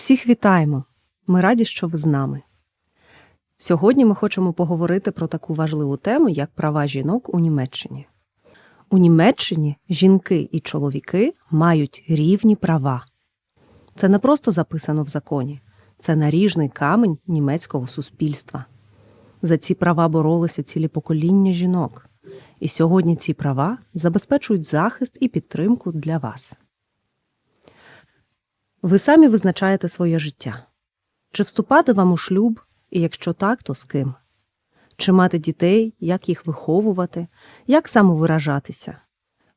Всіх вітаємо! Ми раді, що ви з нами. Сьогодні ми хочемо поговорити про таку важливу тему, як права жінок у Німеччині. У Німеччині жінки і чоловіки мають рівні права. Це не просто записано в законі, це наріжний камень німецького суспільства. За ці права боролися цілі покоління жінок, і сьогодні ці права забезпечують захист і підтримку для вас. Ви самі визначаєте своє життя. Чи вступати вам у шлюб, і якщо так, то з ким? Чи мати дітей, як їх виховувати, як самовиражатися?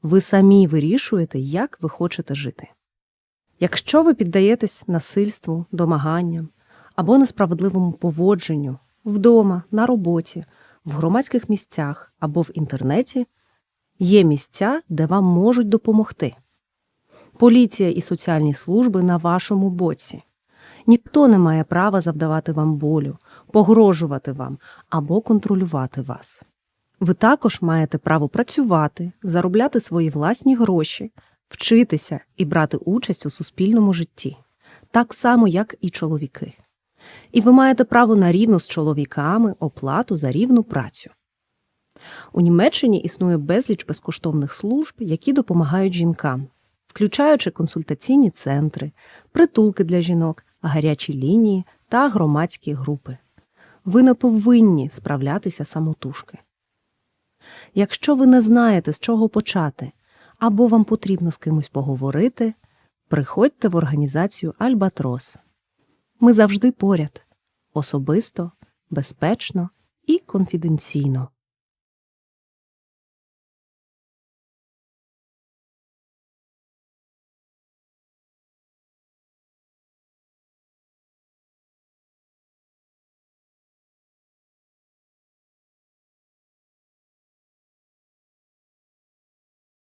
Ви самі вирішуєте, як ви хочете жити. Якщо ви піддаєтесь насильству, домаганням або несправедливому поводженню вдома, на роботі, в громадських місцях або в інтернеті, є місця, де вам можуть допомогти. Поліція і соціальні служби на вашому боці. Ніхто не має права завдавати вам болю, погрожувати вам або контролювати вас. Ви також маєте право працювати, заробляти свої власні гроші, вчитися і брати участь у суспільному житті, так само, як і чоловіки. І ви маєте право на рівну з чоловіками оплату за рівну працю. У Німеччині існує безліч безкоштовних служб, які допомагають жінкам, включаючи консультаційні центри, притулки для жінок, гарячі лінії та громадські групи. Ви не повинні справлятися самотужки. Якщо ви не знаєте, з чого почати, або вам потрібно з кимось поговорити, приходьте в організацію Альбатрос. Ми завжди поряд особисто, безпечно і конфіденційно.